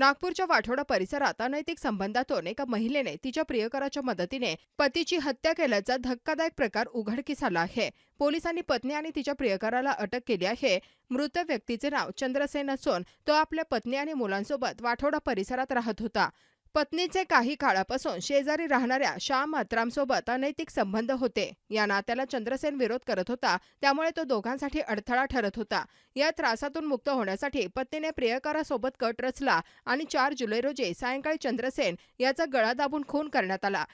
नागपूरच्या वाठोडा परिसरात अनैतिक संबंधातून एका महिलेने तिच्या प्रियकराच्या मदतीने पतीची हत्या केल्याचा धक्कादायक प्रकार उघडकीस आला आहे. पोलिसांनी पत्नी आणि तिच्या प्रियकराला अटक केली आहे. मृत व्यक्तीचे नाव चंद्रसेन असून तो आपल्या पत्नी आणि मुलांसोबत वाठोडा परिसरात राहत होता. पत्नीचे काही काळापासून शेजारी राहणाऱ्या श्याम मात्रामसोबत अनैतिक संबंध होते. या नात्याला चंद्रसेन विरोध करत होता. त्यामुळे तो दोघांसाठी अडथळा ठरत होता. या त्रासातून मुक्त होण्यासाठी पत्नीने प्रियकरासोबत कट रचला आणि चार जुलै रोजी सायंकाळी चंद्रसेन याचा गळा दाबून खून करण्यात आला.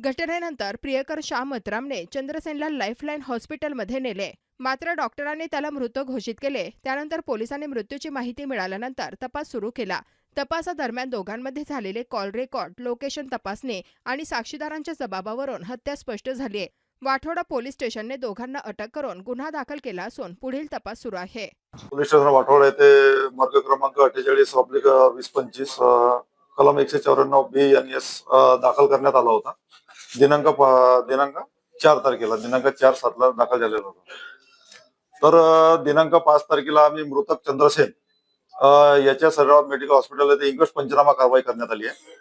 घटनेनंतर प्रियकर श्याम मत्रामने चंद्रसेनला लाईफलाईन हॉस्पिटलमध्ये नेले. मात्र डॉक्टरांनी त्याला मृत घोषित केले. त्यानंतर पोलिसांनी मृत्यूची माहिती मिळाल्यानंतर तपास सुरू केला. तपासादरम्यान दोघांमध्ये झालेले कॉल रेकॉर्ड लोकेशन तपासणे आणि साक्षीदारांच्या जबाबावरून हत्या स्पष्ट झाली आहे. वाठोडा पोलीस स्टेशनने दोघांना अटक करून गुन्हा दाखल केला असून पुढील तपास सुरू आहे. पोलीस स्टेशन वाठोडा येथे मार्ग क्रमांक अठ्ठेचाळीस ऑब्लिक वीस पंचवीस कलम एकशे चौऱ्याण्णव बी एन एस दाखल करण्यात आला होता. दिनांक दिनांक चार तारखेला दिनांक चार सातला दाखल झालेला होता. तर दिनांक पाच तारखेला आम्ही मृतक चंद्रसेन याच्या शरीरावर मेडिकल हॉस्पिटल येथे इंग्लिश पंचनामा कारवाई करण्यात आली आहे.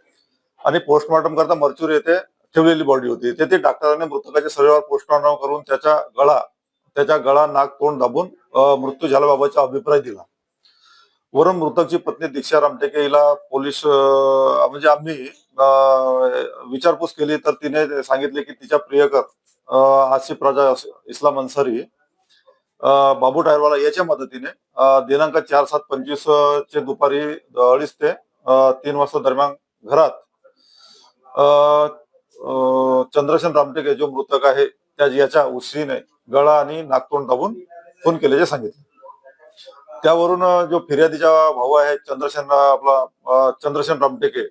आणि पोस्टमॉर्टम करता मर्च्युरी येथे ठेवलेली बॉडी होती. तेथे डॉक्टरांनी मृतकाच्या शरीरावर पोस्टमॉर्टम करून त्याच्या गळा त्याच्या गळा नाक तोंड दाबून मृत्यू झाल्याबाबतचा अभिप्राय दिला. वरून मृतकची पत्नी दीक्षा रामटेके हिला पोलीस म्हणजे आम्ही अ, विचारपूस केली तर तिने सांगितले की तिच्या प्रियकर आसिफ राजा इस्लाम अन्सारी बाबू टायरवाला याच्या मदतीने दिनांक चार सात पंचवीस चे दुपारी अडीच ते तीन वाजता दरम्यान घरात अ, अ, चंद्रसेन रामटेके जो मृतक आहे त्या याच्या उसरीने गळा आणि नागतोंड दाबून खून केल्याचे सांगितले. त्यावरून जो फिर्यादीचा भाऊ आहे चंद्रसेन आपला चंद्रशन चंद्रसेन रामटेके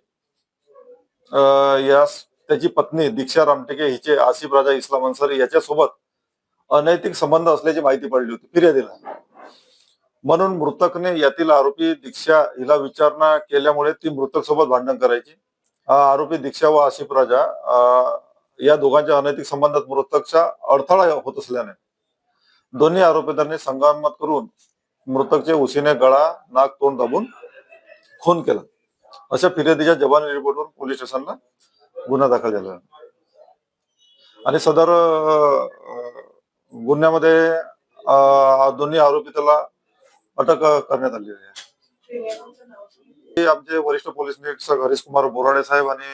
अ, यास त्याची पत्नी दीक्षा रामटेके हिचे आसिफ राजा इस्लाम अन्सारी याच्यासोबत अनैतिक संबंध असल्याची माहिती पडली होती. फिर्यादीला. म्हणून मृतकने यातील आरोपी दीक्षा हिला विचारणा केल्यामुळे ती मृतक सोबत भांडण करायची. आरोपी दीक्षा व आशिफ राजा या दोघांच्या अनैतिक संबंधात मृतकचा अडथळा होत असल्याने दोन्ही आरोपींनी संगनमत करून मृतकचे उशीने गळा नाक तोंड दाबून खून केला. अशा फिर्यादीच्या जबानी रिपोर्टवरून पोलीस स्टेशनला गुन्हा दाखल झाला. आणि सदर गुन्ह्यामध्ये दोन्ही आरोपी त्याला अटक करण्यात आली आहे. हे आमचे वरिष्ठ पोलीस निरीक्षक हरीश कुमार बोराडे साहेब आणि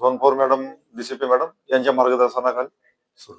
zone four madam DCP madam यांच्या मार्गदर्शनाखाली. सुरू